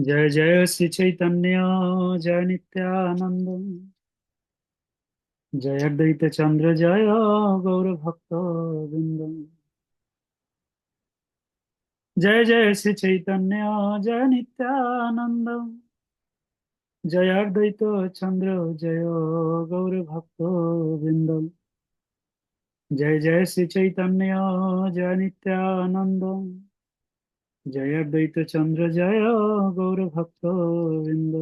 जय जय श्री चैतन्य जय नित्यानंद जय अद्वैत चंद्र जय गौर भक्त वृंद जय जय श्री चैतन्य जय नित्यानंद जय अद्वैत चंद्र जय गौर भक्त वृंद जय जय श्री चैतन्य जय नित्यानंद জয়াদ্বৈত চন্দ্র, জয় গৌরভক্ত বৃন্দ।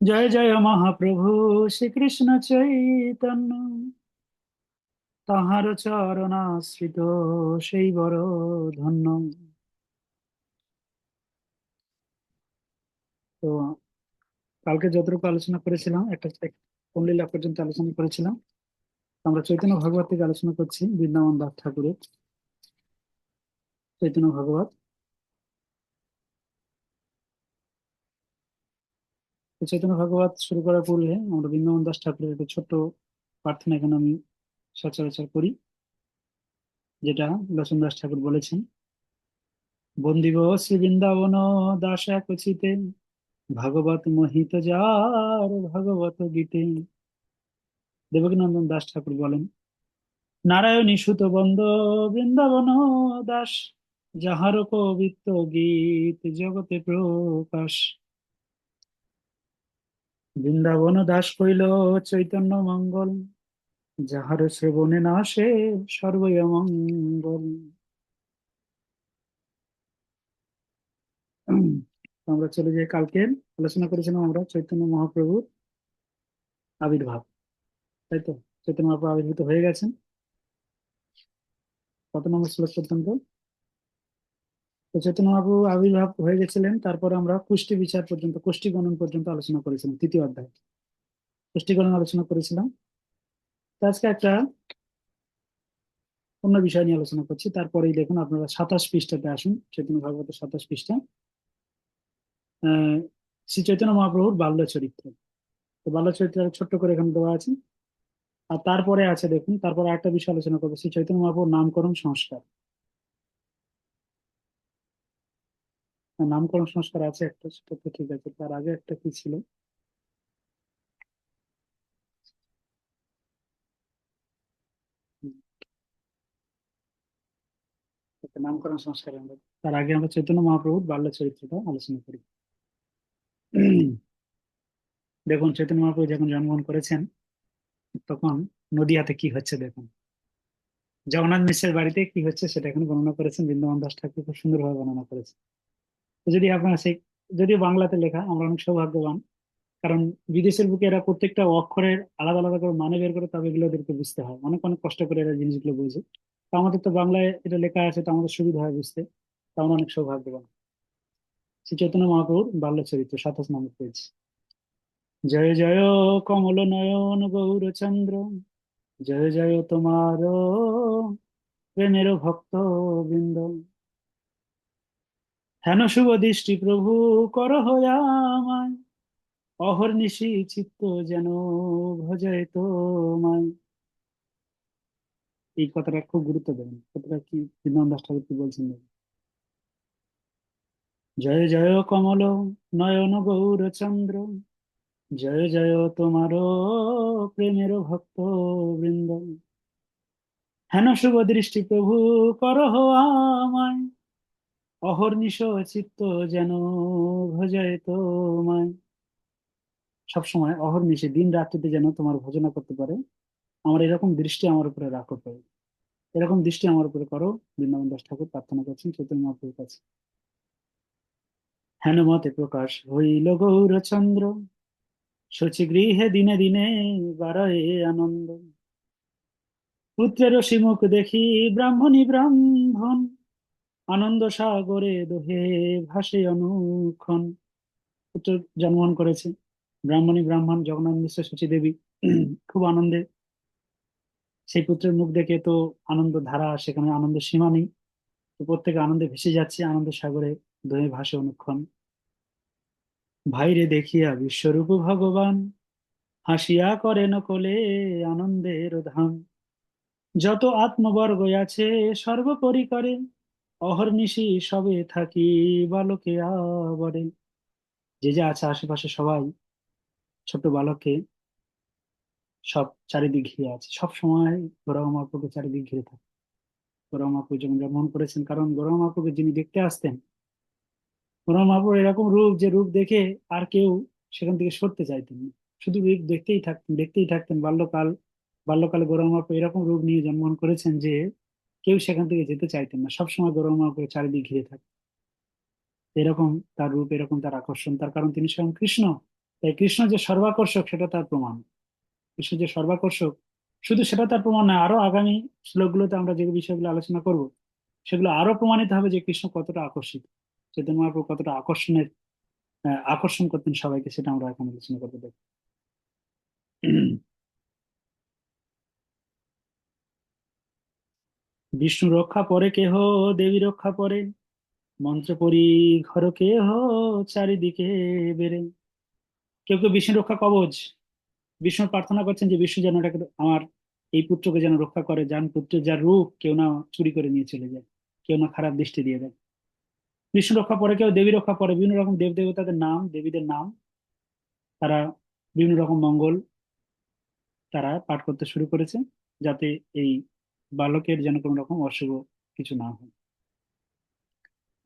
জয় জয় মহাপ্রভু শ্রীকৃষ্ণ চৈতন্য। তাহার চরণাশ্রিত সেই বড় ধন্য। তো কালকে যতটুকু আলোচনা করেছিলাম, একটা কমলীলা পর্যন্ত আলোচনা করেছিলাম, আমরা চৈতন্য ভগবত থেকে আলোচনা করছি বৃন্দাবন দাস ঠাকুরের। চৈতন্য ভাগবত। চৈতন্য ভগবত শুরু করার পূর্বে আমরা বৃন্দাবন দাস ঠাকুরের একটা ছোট্ট প্রার্থনা এখানে আমি সচরাচর করি, যেটা লক্ষ্মণ দাস ঠাকুর বলেছেন। বন্দিব শ্রী বৃন্দাবন দাস একচিতে, ভাগবত মোহিত যার ভাগবত গীতে। দেবকীনন্দন দাস ঠাকুর বলেন, নারায়ণী সুত বন্দ বৃন্দাবন দাস যাহার পবিত্র গীত জগতে প্রকাশ। বৃন্দাবন দাস কইল, চৈতন্য মঙ্গল, যাহার শ্রবণে নাশে সর্বই মঙ্গল। আমরা চলে যাই কালকে। আলোচনা করেছিলাম আমরা চৈতন্য মহাপ্রভুর আবির্ভাব। তাই তো? চৈতন্য মহাপ্রভু আবির্ভূত হয়ে গেছেন। কত নম্বর শ্লোক পর্যন্ত? তো চৈতন্য মহাপ্রভু আবির্ভাব হয়ে গেছিলেন, তারপরে আমরা কুষ্টি বিচার পর্যন্ত, কুষ্টি গণন পর্যন্ত আলোচনা করেছিলাম, তৃতীয় অধ্যায়। কুষ্টি গণন আলোচনা করেছিলাম। আজকে একটা অন্য বিষয় নিয়ে আলোচনা করছি, তারপরেই দেখুন আপনারা সাতাশ পৃষ্ঠাতে আসুন, চৈতন্য ভাগবতের সাতাশ পৃষ্ঠা। শ্রী চৈতন্য মহাপ্রভুর বাল্য চরিত্র তো বাল্য চরিত্র ছোট্ট করে এখানে দেওয়া আছে। আর তারপরে আছে দেখুন, তারপরে একটা বিষয় আলোচনা করব, শ্রী চৈতন্য মহাপ্রভুর নামকরণ সংস্কার। নামকরণ সংস্কার আছে একটা, সেটা তো ঠিক আছে। তার আগে একটা কি ছিল? নামকরণ সংস্কার তার আগে আমরা চৈতন্য মহাপ্রভুর বাল্য চরিত্রটা আলোচনা করি। দেখুন, চৈতন্য মহাপ্রভু যখন জন্মগ্রহণ করেছেন, তখন নদিয়াতে কি হচ্ছে দেখুন? জগন্নাথ মিশ্রের বাড়িতে কি হচ্ছে সেটা এখন বর্ণনা করেছেন। বৃন্দাবন দাস ঠাকুর খুব সুন্দরভাবে বর্ণনা করেছেন। যদি আপনারা সেই, যদিও বাংলাতে লেখা, আমরা অনেক সৌভাগ্যবান। কারণ বিদেশের বুকে এরা প্রত্যেকটা অক্ষরের আলাদা আলাদা করে মানে বের করে, তবে এগুলো ওদেরকে বুঝতে হয়। অনেক অনেক কষ্ট করে এরা জিনিসগুলো বুঝে। তো আমাদের তো বাংলায় এটা লেখা আছে, তো আমাদের সুবিধা হয় বুঝতে। তো আমরা অনেক সৌভাগ্যবান। শ্রী চৈতন্য মহাপ্রভুর বাল্য চরিত্র, সাতাশ নম্বর পেজ। জয় জয় কমল নয়ন গৌরচন্দ্র জয় জয় তোমার প্রেমের ভক্ত বৃন্দ হেন শুভ দৃষ্টি প্রভু, কর আমায়। অহর্নিশি চিত্ত যেন ভজায় তোমায়। এই কথাটা খুব গুরুত্ব দেবেন কথাটা কি বৃন্দাবন দাস ঠাকুর কি বলছেন? জয় জয় কমল, নয়ন গৌরচন্দ্র জয় জয় তোমার প্রেমের ভক্ত বৃন্দ হেন শুভ দৃষ্টি প্রভু, কর আমায়। অহর্নিশ চিত্ত যেন ভজায় তোমায়। সবসময় অহর্নিশে, দিন রাত্রিতে যেন তোমার ভজনা করতে পারে। আমার এরকম দৃষ্টি আমার উপরে রাখো প্রভু এরকম দৃষ্টি আমার উপরে করো। বৃন্দাবন দাস ঠাকুর প্রার্থনা করছেন, চৈতন্য মহাপ্রভুর কাছে। হেন মতে প্রকাশ হইল গৌরচন্দ্র, শচী গৃহে দিনে দিনে বাড়ায় আনন্দ। পুত্রের সিমুখ দেখি ব্রাহ্মণী ব্রাহ্মণ। আনন্দ সাগরে দোহে ভাসে অনুক্ষণ। পুত্র জন্মগ্রহণ করেছে ব্রাহ্মণী ব্রাহ্মণ জগন্নাথ মিশ্র শচী দেবী। খুব আনন্দে সেই পুত্রের মুখ দেখে তো আনন্দ ধারা, সেখানে আনন্দের সীমা নেই। প্রত্যেকে আনন্দে ভেসে যাচ্ছে আনন্দ সাগরে দোহে ভাসে অনুক্ষণ। ভাইরে দেখিয়া বিশ্বরূপ ভগবান, হাসিয়া করেন কোলে আনন্দের ধাম যত আত্মবর্গ আছে, সর্বোপরি করে অহর্নিশি সবে থাকি, বালকে আবরে। যে যে আছে আশেপাশে সবাই ছোট বালককে সব চারিদিক ঘিরে আছে। সব সময় গৌরব মহাপ্রভুকে চারিদিক ঘিরে থাকে। গৌরব মহাপ্রভু যেমন জন্মগ্রহণ করেছেন, কারণ গৌরব মহাপ্রভুকে যিনি দেখতে আসতেন, গৌরব মহাপ্রভুর এরকম রূপ যে রূপ দেখে আর কেউ সেখান থেকে সরতে চাইতেন না। শুধু রূপ দেখতেই থাকতেন দেখতেই থাকতেন বাল্যকাল, বাল্যকালে গৌরব মহাপ্রভু এরকম রূপ নিয়ে জন্মগ্রহণ করেছেন যে কেউ সেখান থেকে যেতে চাইতেন না। সবসময় গৌরব মহাপ্রভু চারিদিক ঘিরে থাকতেন এরকম তার রূপ, এরকম তার আকর্ষণ। তার কারণ তিনি স্বয়ং কৃষ্ণ। তাই কৃষ্ণ যে সর্বাকর্ষক, সেটা তার প্রমাণ। কৃষ্ণ যে সর্বাকর্ষক, শুধু সেটা তার প্রমাণ নয়, আরও আগামী শ্লোকগুলোতে আমরা যে বিষয়গুলো আলোচনা করব, সেগুলো আরও প্রমাণিত হবে যে কৃষ্ণ কতটা আকর্ষিত চৈতন্য মহাপ্রভু কতটা আকর্ষণের আকর্ষণ করতেন সবাইকে, সেটা আমরা এখন আলোচনা করতে দেখব বিষ্ণু রক্ষা পরে কেহ, দেবী রক্ষা পরে। মন্ত্র পরি ঘর কেহ, চারিদিকে বেড়ে। কেউ কেউ বিষ্ণু রক্ষা কবচ বিষ্ণু প্রার্থনা করছেন যে বিষ্ণু যেন এটাকে আমার, এই পুত্রকে যেন রক্ষা করে। যান পুত্রের যার রূপ, কেউ না চুরি করে নিয়ে চলে যায়। কেউ না খারাপ দৃষ্টি দিয়ে দেয়। বিষ্ণু রক্ষা পরে কেউ, দেবী রক্ষা পরে। বিভিন্ন রকম দেব দেবতাদের নাম, দেবীদের নাম। তারা বিভিন্ন রকম মঙ্গল তারা পাঠ করতে শুরু করেছে যাতে এই বালকের যেন কোনো রকম অশুভ কিছু না হয়।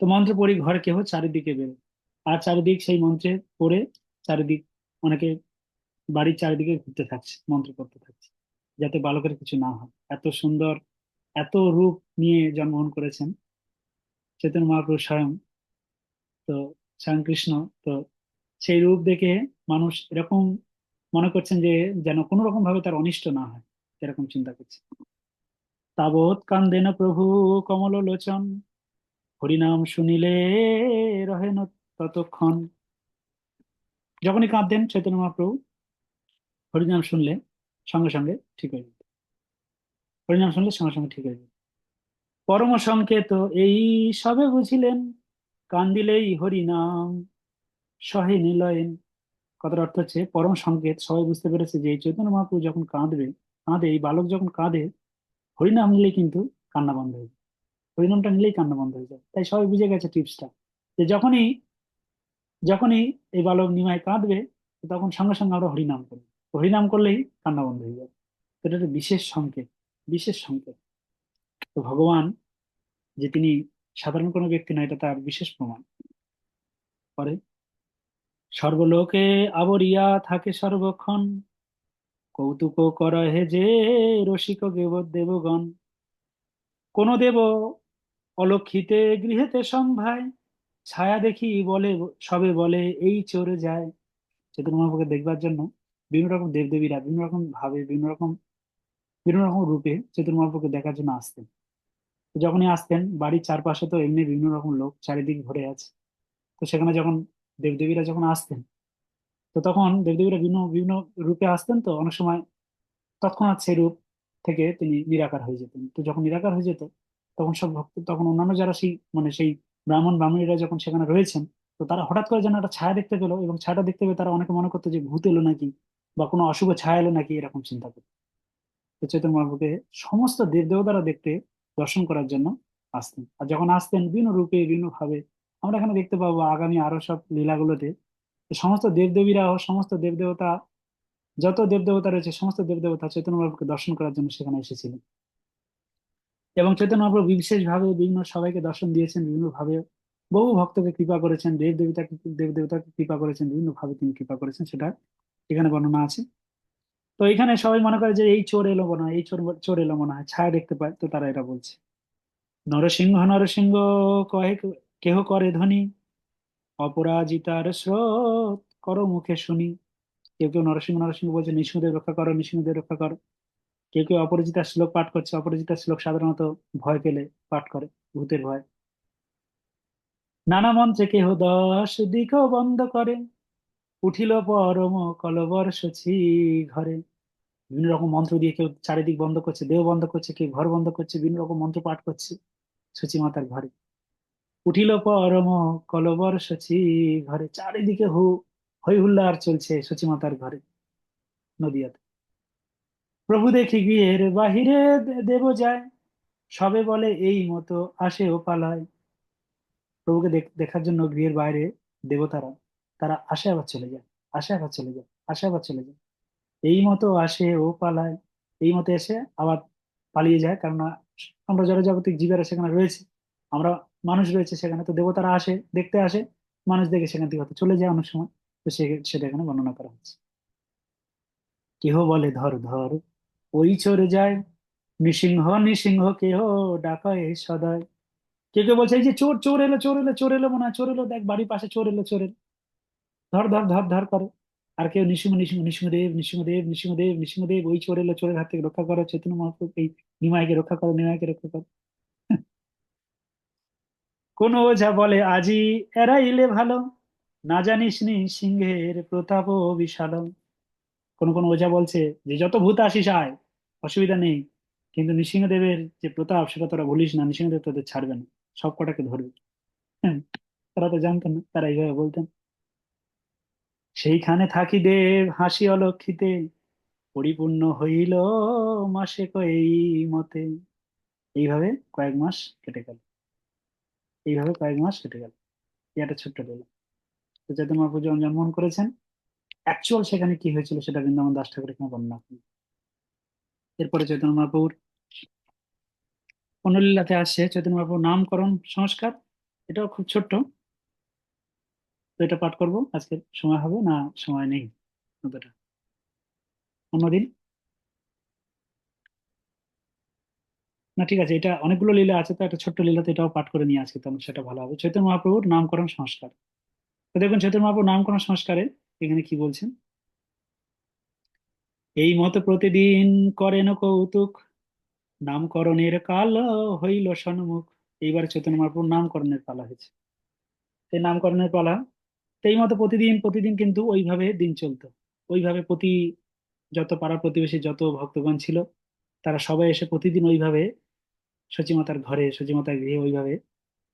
তো মন্ত্র পড়ি, ঘর কেহ চারিদিকে বেরো। আর চারিদিক সেই মন্ত্রে পড়ে, চারিদিক অনেকে বাড়ির চারিদিকে ঘুরতে থাকছে, মন্ত্র করতে থাকছে, যাতে বালকের কিছু না হয়। এত সুন্দর, এত রূপ নিয়ে জন্মগ্রহণ করেছেন। চেতন মহাপ্রভু স্বয়ং, তো স্বয়ং কৃষ্ণ, তো সেই রূপ দেখে মানুষ এরকম মনে করছেন যে যেন কোনো রকম ভাবে তার অনিষ্ট না হয়, এরকম চিন্তা করছে। তাবৎ কান্দেন প্রভু কমল লোচন হরিনাম শুনিলে রহেন ততক্ষণ। যখনই কাঁদতেন চৈতন্য মহাপ্রভু, হরিনাম শুনলে সঙ্গে সঙ্গে ঠিক হয়ে যেত। হরিনাম শুনলে সঙ্গে সঙ্গে ঠিক হয়ে যেত। পরম সংকেত এই সবে বুঝিলেন, কান্দিলেই হরিনাম সহে নিলয়েন। কথার অর্থ হচ্ছে, পরম সংকেত সবাই বুঝতে পেরেছে যে এই চৈতন্য মহাপ্রভু যখন কাঁদবে, কাঁদে, এই বালক যখন কাঁদে হরিনাম নিলে কিন্তু কান্না বন্ধ হয়ে যায়। হরিনামটা নিলেই কান্না বন্ধ হয়ে যায়। তাই সবাই বুঝে গেছে টিপসটা। যে যখনই যখনই এই বালক নিমায় কাঁদবে, তখন সঙ্গে সঙ্গে আমরা হরিনাম করি। হরিনাম করলেই কান্না বন্ধ হয়ে যাবে এটা একটা বিশেষ সংকেত বিশেষ সংকেত। তো ভগবান, যে তিনি সাধারণ কোনো ব্যক্তি না এটা তার বিশেষ প্রমাণ। পরে সর্বলোকে আবরিয়া থাকে সর্বক্ষণ কৌতুক করহে যে রসিক দেব দেবগণ। কোন দেব অলক্ষিতে গৃহেতে সম্ভায়, ছায়া দেখি বলে, সবে বলে এই চোরে যায়। চৈতন্য মহাপ্রভুকে দেখবার জন্য বিভিন্ন রকম দেবদেবীরা, বিভিন্ন রকম ভাবে, বিভিন্ন রকম বিভিন্ন রকম রূপে চৈতন্য মহাপ্রভুকে দেখার জন্য আসতেন। যখনই আসতেন, বাড়ির চারপাশে তো এমনি বিভিন্ন রকম লোক চারিদিক ভরে আছে। তো সেখানে যখন দেবদেবীরা যখন আসতেন তো তখন দেবদেবীরা বিভিন্ন বিভিন্ন রূপে আসতেন তো, অনেক সময় তৎক্ষণাৎ সেই রূপ থেকে তিনি নিরাকার হয়ে যেতেন। তো যখন নিরাকার হয়ে যেত, তখন সব ভক্ত, তখন অন্যান্য যারা সেই মানে সেই ব্রাহ্মণ, ব্রাহ্মণীরা যখন সেখানে রয়েছেন, তো তারা হঠাৎ করে যেন একটা ছায়া দেখতে পেল এবং ছায়াটা দেখতে পেয়ে তারা অনেকে মনে করতো যে ভূত এলো নাকি বা কোনো অশুভ ছায়া এলো নাকি এরকম চিন্তা করতো। তো চৈতন্য মহাপ্রভুকে সমস্ত দেবদেবতারা দেখতে দর্শন করার জন্য আসতেন। আর যখন আসতেন, বিভিন্ন রূপে বিভিন্ন ভাবে আমরা এখানে দেখতে পাবো আগামী আরও সব লীলাগুলোতে সমস্ত দেবদেবীরা সমস্ত দেবদেবতা, যত দেবদেবতা রয়েছে, সমস্ত দেবদেবতা চৈতন্য মহাপ্রভুকে দর্শন করার জন্য সেখানে এসেছিলেন এবং চৈতন্য বিশেষভাবে বিভিন্ন সবাইকে দর্শন দিয়েছেন বিভিন্ন ভাবে বহু ভক্তকে কৃপা করেছেন দেব দেবতাকে দেব দেবতাকে কৃপা করেছেন বিভিন্ন ভাবে তিনি কৃপা করেছেন, সেটা এখানে বর্ণনা আছে। তো এখানে সবাই মনে করে যে এই চোর এলো মনে হয়, এই চোর চোর এলো মনে হয়, ছায়া দেখতে পায়, তো তারা এটা বলছে। নরসিংহ নরসিংহ, কহে, কেহ করে ধ্বনি? অপরাজিতার স্রোত করো মুখে শুনি। কেউ কেউ নরসিংহ নরসিংহ বলছে নৃসিংহদের রক্ষা করো নৃসিংহদের রক্ষা করো। কেউ কেউ অপরাজিতা শ্লোক পাঠ করছে অপরাজিতা শ্লোক সাধারণত ভয় পেলে পাঠ করে, ভূতের ভয়। নানা মঞ্চে কেহ দশ দিক বন্ধ করে, উঠিল পরম কলবর সচি ঘরে। বিভিন্ন রকম মন্ত্র দিয়ে কেউ চারিদিক বন্ধ করছে, দেহ বন্ধ করছে, কেউ ঘর বন্ধ করছে, বিভিন্ন রকম মন্ত্র পাঠ করছে সচি মাতার ঘরে। উঠিল পরম কলবর সচি ঘরে। চারিদিকে হু হই হুল্লার চলছে সচি মাতার ঘরে, নদিয়াতে। প্রভু দেখি গৃহের বাহিরে দেব যায়, সবে বলে এই মতো আসে ও পালায়। প্রভুকে দেখ- দেখার জন্য গৃহের বাইরে দেবতারা, তারা আসে আবার চলে যায়, আসে আবার চলে যায়, আসে আবার চলে যায়। এই মতো আসে ও পালায়, এই মতো এসে আবার পালিয়ে যায় কারণ আমরা যারা জাগতিক জীবেরা সেখানে রয়েছে, আমরা মানুষ রয়েছে সেখানে, তো দেবতারা আসে, দেখতে আসে, মানুষ দেখে সেখান থেকে চলে যায় অনেক সময়। তো সেটা এখানে বর্ণনা করা হচ্ছে। কেহ বলে, ধর ধর, ওই চড়ে যায়, নৃসিংহ নৃসিংহ কেহ ডাকায় সদায়। কেউ কে বলছে, এই যে চোর চোর এলো চোর এলো চোর এলো মনে হয়, চোর এলো, দেখ বাড়ির পাশে চোর এলো চোর এলো। ধর ধর ধর ধর করে। আর কেউ নৃসিংহ নৃসিংহ নৃসিংহদেব নৃসিংহদেব নৃসিংহদেব নৃসিংহদেব ওই চোর এলো, চোরের হাত থেকে রক্ষা করো, চৈতন্য মহাপ্রভু, এই নিমাইকে রক্ষা করো, নিমাইকে রক্ষা করো। কোন ওঝা বলে আজি এরাইলে ভালো। না জানিস নি সিংহের প্রতাপ বিশাল কোন কোন ওঝা বলছে যে যত ভূত আসিস আয় অসুবিধা নেই। কিন্তু নৃসিংহদেবের যে প্রতাপ সেটা তোরা ভুলিস না নৃসিংহদেব তোদের ছাড়বে না। সব কটাকে ধরবে। হ্যাঁ, তারা তো জানতেন না তারা এইভাবে বলতেন। সেইখানে থাকি দেব হাসি অলক্ষিতে পরিপূর্ণ হইল মাসে এই মতে। এইভাবে কয়েক মাস কেটে গেল। এইভাবে কয়েক মাস কেটে গেল। একটা ছোট্ট বেলা তো চৈতন্য মহাপ্রভু যখন জন্মগ্রহণ করেছেন অ্যাকচুয়াল সেখানে কি হয়েছিল সেটা বৃন্দাবন দাস ঠাকুর এখানে বর্ণনা করেন। এরপরে চৈতন্য মহাপ্রভুর অনুলীলাতে আসছে চৈতন্য মহাপ্রভুর নামকরণ সংস্কার। এটাও খুব ছোট্ট। তো এটা পাঠ করব। আজকে সময় হবে না, সময় নেই। অন্যদিন। না, ঠিক আছে, এটা অনেকগুলো লীলা আছে, তো একটা ছোট্ট লীলাতে এটাও পাঠ করে নিয়ে আজকে তাহলে সেটা ভালো হবে। চৈতন্য মহাপ্রভুর নামকরণ সংস্কার। তো দেখুন, চৈতন্য মহাপ্রভুর নামকরণ সংস্কারে এখানে কি বলছেন? এই মত প্রতিদিন করেন কৌতুক, নামকরণের কাল হইল সন্মুখ। এইবার চৈতন্য মহাপ্রভুর নামকরণের পালা হয়েছে। এই নামকরণের পালা এই মতো প্রতিদিন প্রতিদিন কিন্তু ওইভাবে দিন চলতো। ওইভাবে প্রতি, যত পাড়া প্রতিবেশী, যত ভক্তগণ ছিল, তারা সবাই এসে প্রতিদিন ওইভাবে সচিমাতার ঘরে সচিমাতার গৃহে ওইভাবে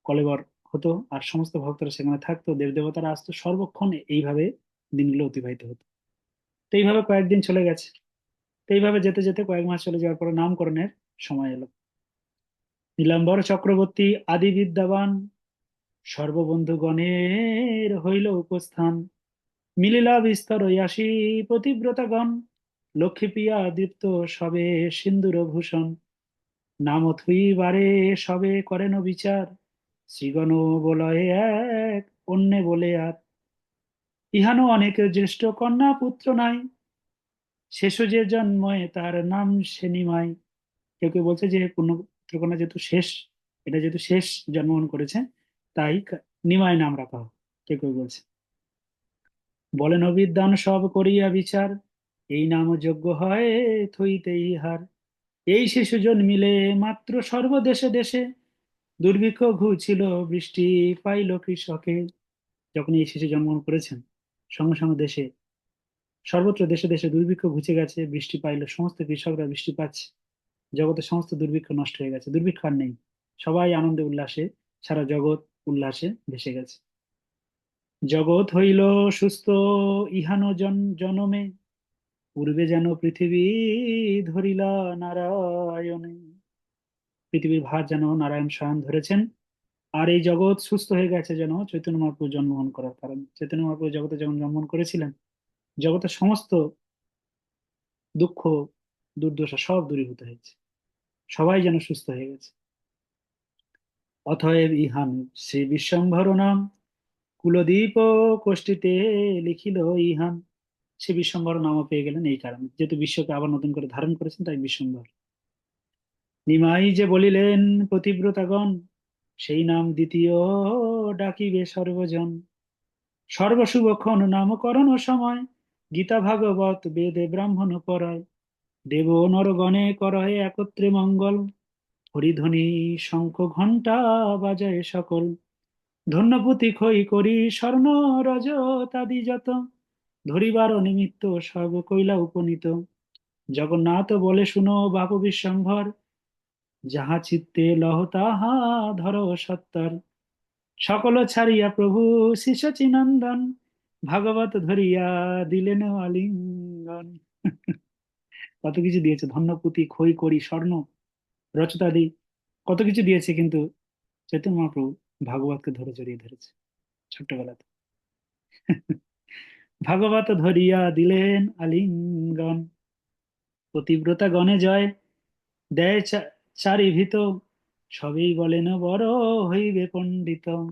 কলেবর হতো আর সমস্ত ভক্তরা সেখানে থাকতো, দেবদেবতারা আসতো, সর্বক্ষণ এইভাবে দিনগুলো অতিবাহিত হতো। তো এইভাবে কয়েকদিন চলে গেছে। তো এইভাবে যেতে যেতে কয়েক মাস চলে যাওয়ার পরে নামকরণের সময় এলো। নীলাম্বর চক্রবর্তী আদি বিদ্যাবান সর্ববন্ধুগণের হইল উপস্থান। মিলিলা বিস্তর ইয়াসী প্রতিব্রতাগণ লক্ষ্মীপ্রিয়া দীপ্ত সবে সিন্দুর ভূষণ। নাম বারে সবে করেন বিচার, শ্রীগণ বলয়ে এক, অন্যে বলে আর। ইহানো অনেক জ্যেষ্ঠ কন্যা পুত্র নাই শেষ যে জন্ময়ে তার নাম সে নিমাই। কেউ কেউ বলছে যে পুণ্যপুত্রকন্যা যেহেতু শেষ, এটা যেহেতু শেষ জন্মগ্রহণ করেছে, তাই নিমায় নাম রাখা হোক, কেউ কেউ বলছে। বলেন অবিদ্যান সব করিয়া বিচার, এই নাম যোগ্য হয় থইতে ইহার। এই শিশু জন্মিলে মাত্র সর্বদেশে দেশে দুর্ভিক্ষ ঘুছিল বৃষ্টি পাইল কৃষকে। যখন এই শিশু জন্মগ্রহণ করেছেন, সঙ্গে সঙ্গে দেশে, সর্বত্র দেশে দেশে দুর্ভিক্ষ ঘুচে গেছে, বৃষ্টি পাইলো, সমস্ত কৃষকরা বৃষ্টি পাচ্ছে। জগতে সমস্ত দুর্ভিক্ষ নষ্ট হয়ে গেছে, দুর্ভিক্ষ আর নেই। সবাই আনন্দে উল্লাসে, সারা জগৎ উল্লাসে ভেসে গেছে। জগৎ হইল সুস্থ, ইহানো জন, জনমে পূর্বে যেন পৃথিবী ধরিলা নারায়ণে। পৃথিবীর ভার যেন নারায়ণ স্বয়ং ধরেছেন। আর এই জগৎ সুস্থ হয়ে গেছে যেন চৈতন্য মহাপ্রভু জন্মগ্রহণ করার কারণে। চৈতন্য মহাপ্রভু জগতে যখন জন্মগ্রহণ করেছিলেন, জগতের সমস্ত দুঃখ, দুর্দশা সব দূরীভূত হয়েছে। সবাই যেন সুস্থ হয়ে গেছে। অতএব ইহান শ্রী বিশ্বম্ভর নাম। কুলদীপ কোষ্ঠীতে লিখিল ইহান। সে বিশ্বম্ভর নামও পেয়ে গেলেন এই কারণে। যেহেতু বিশ্বকে আবার নতুন করে ধারণ করেছেন, তাই বিশ্বম্ভর। নিমাই যে বলিলেন, পতিব্রতাগণ, সেই নাম দ্বিতীয় ডাকিবে সর্বজন। সর্বশুভক্ষণ নামকরণ সময়, গীতা ভাগবত বেদে ব্রাহ্মণ পরায় দেব নরগণে করয় একত্রে মঙ্গল। হরিধ্বনি শঙ্খ ঘণ্টা বাজায় সকল। ধন্যপুতি খই করি স্বর্ণ রজতাদি যত ধরিবার নিমিত্ত সব কৈলা উপনীত। জগন্নাথ বলে, শুনো বাপু বিশ্বম্ভর, যাহা চিত্তে লহ, তাহা ধর সত্তর। সকল ছাড়িয়া প্রভু শিশচি নন্দন, ভাগবত ধরিয়া দিলেন আলিঙ্গন। কত কিছু দিয়েছে, ধন্যপুতি, খই করি স্বর্ণ, রচতাদি, কত কিছু দিয়েছে কিন্তু চৈতন্য মহাপ্রভু ভাগবতকে ধরে জড়িয়ে ধরেছে ছোট্টবেলাতে। ভাগবত ধরিয়া দিলেন আলিঙ্গন। পতিব্রতা গণে জয়, দেয় চারিভীত। সবেই বলেন, বড় হইবে পণ্ডিত।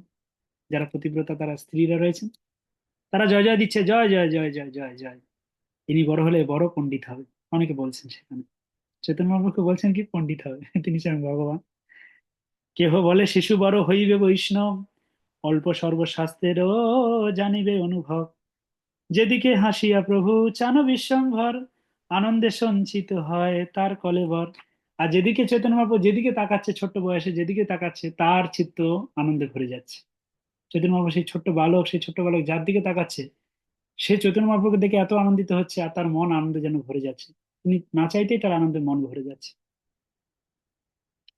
যারা পতিব্রতা, তারা স্ত্রীরা রয়েছেন। তারা জয় জয় দিচ্ছে, জয় জয় জয় জয় জয় জয়। ইনি বড় হলে বড় পণ্ডিত হবে। অনেকে বলছেন সেখানে। চৈতন্য মহাপ্রভু বলছেন কি, পণ্ডিত হবে। তিনি স্বয়ং ভগবান। কেহ বলে, শিশু বড় হইবে বৈষ্ণব। অল্প সর্বশাস্ত্রেরও জানিবে অনুভব। যেদিকে হাসিয়া প্রভু চান বিশ্বম্ভর আনন্দে সঞ্চিত হয় তার কলেবর আর যেদিকে চৈতন্য মহাপ্রভু যেদিকে তাকাচ্ছে ছোট্ট বয়সে, যেদিকে তাকাচ্ছে তার চিত্ত আনন্দে ভরে যাচ্ছে। চৈতন্য মহাপ্রভু সেই ছোট্ট বালক, সেই ছোট্ট বালক যার দিকে তাকাচ্ছে, সে চৈতন্য মহাপ্রভুকে দেখে এত আনন্দিত হচ্ছে আর তার মন আনন্দে যেন ভরে যাচ্ছে। তিনি না চাইতেই তার আনন্দে মন ভরে যাচ্ছে।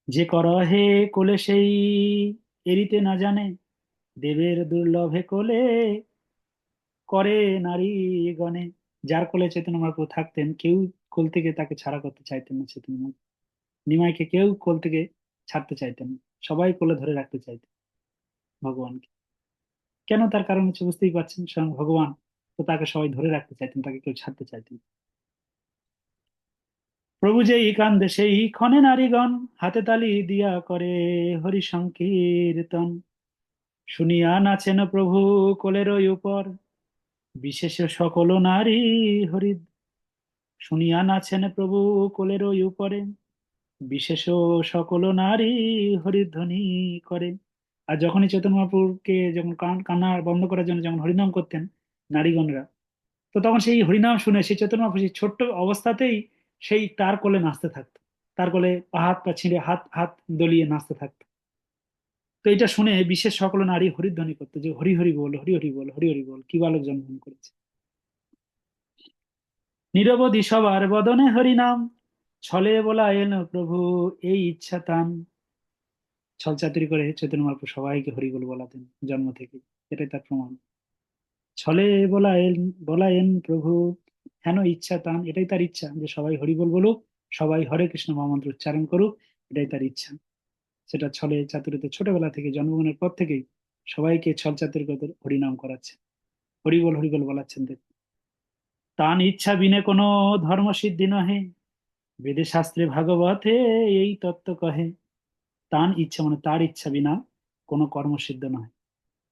যে কর হে কোলে সেই, এরিতে না জানে, দেবের দুর্লভে কোলে করে নারী গণে, যার কোলে চৈতন্য মহাপ্রভু থাকতেন, কেউ কোল থেকে তাকে ছাড়া করতে চাইতেন না চৈতন্য নিমাইকে কেউ কোল থেকে ছাড়তে চাইতেন না, সবাই কোলে ধরে রাখতে চাইতেন ভগবানকে। কেন তার কারণ হচ্ছে বুঝতেই পারছেন? স্বয়ং ভগবান তো তাকে সবাই ধরে রাখতে চাইতেন, তাকে কেউ ছাড়তে চাইতেন। প্রভু যেই কান্দে সেই ক্ষণে নারীগণ হাতে তালি দিয়া করে হরি সংকীর্তন শুনিয়া নাচেন প্রভু কোলের উপর বিশেষ সকল নারী হরি শুনিয়া নাচেন প্রভু কোলের ওই উপরে। বিশেষ সকল নারী হরিধ্বনি করে। আর যখনই চৈতন্য মহাপ্রভুকে যখন কান- কান্না বন্ধ করার জন্য যেমন হরিনাম করতেন নারীগণরা, তো তখন সেই হরিনাম শুনে সেই চৈতন্য মহাপ্রভু সেই ছোট্ট অবস্থাতেই সেই তার কোলে নাচতে থাকতো। তার কোলে হাত পা ছিঁড়ে হাত হাত দলিয়ে নাচতে থাকতো। তো এটা শুনে বিশেষ সকল নারী হরিধ্বনি করতো যে, হরি হরি বল, হরি হরি বল, হরি হরি বল। কি বালক জন্মগ্রহণ করেছে? নিরবধি সবার বদনে হরিনাম, ছলে বলা এন প্রভু, এই ইচ্ছা তান ছল চাতুরি করে চৈতন্য মহাপ্রভু, সবাইকে হরি বল বলাতেন জন্ম থেকে। এটাই তার প্রমাণ। ছলে বলা এন বলা এন প্রভু, হেন ইচ্ছা তান এটাই তার ইচ্ছা যে সবাই হরি বল বলুক, সবাই হরে কৃষ্ণ মহামন্ত্র উচ্চারণ করুক, এটাই তার ইচ্ছা। সেটা ছলে চাতুরিতে ছোটবেলা থেকে জন্মগ্রহণের পর থেকেই সবাইকে ছল চাতুরি হরিনাম করাচ্ছে। হরি বল বলাচ্ছেন দেব তান ইচ্ছা বিনে কোনো ধর্ম সিদ্ধি নহে, বেদে শাস্ত্রে ভাগবতে এই তত্ত্ব কহে। তান ইচ্ছা মানে তার ইচ্ছা বিনা কোনো কর্ম সিদ্ধ নয়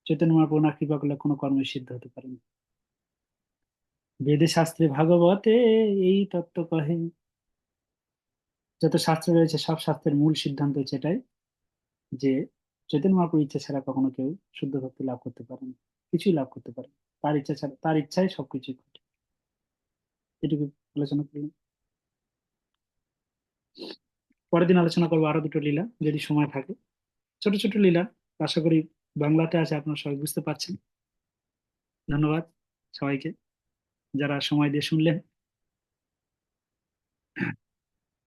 চৈতন্য মহাপ্রভু না কৃপা করলে কোনো কর্মই সিদ্ধ হতে পারে না। বেদে শাস্ত্রে ভাগবতে এই তত্ত্ব কহে। যত শাস্ত্র রয়েছে সব শাস্ত্রের মূল সিদ্ধান্ত হচ্ছে এটাই। যে চৈতন্য মহাপ্রভুর ইচ্ছা ছাড়া কখনো কেউ শুদ্ধ ভক্তি লাভ করতে পারে না। কিছুই লাভ করতে পারে তার ইচ্ছা ছাড়া, তার ইচ্ছাই সবকিছুই ঘটে। এটুকু আলোচনা করলাম। পরের দিন আলোচনা করব আরও দুটো লীলা, যদি সময় থাকে। ছোট ছোট লীলা, আশা করি বাংলাতে আছে, আপনারা সবাই বুঝতে পারছেন। ধন্যবাদ সবাইকে। যারা সময় দিয়ে শুনলেন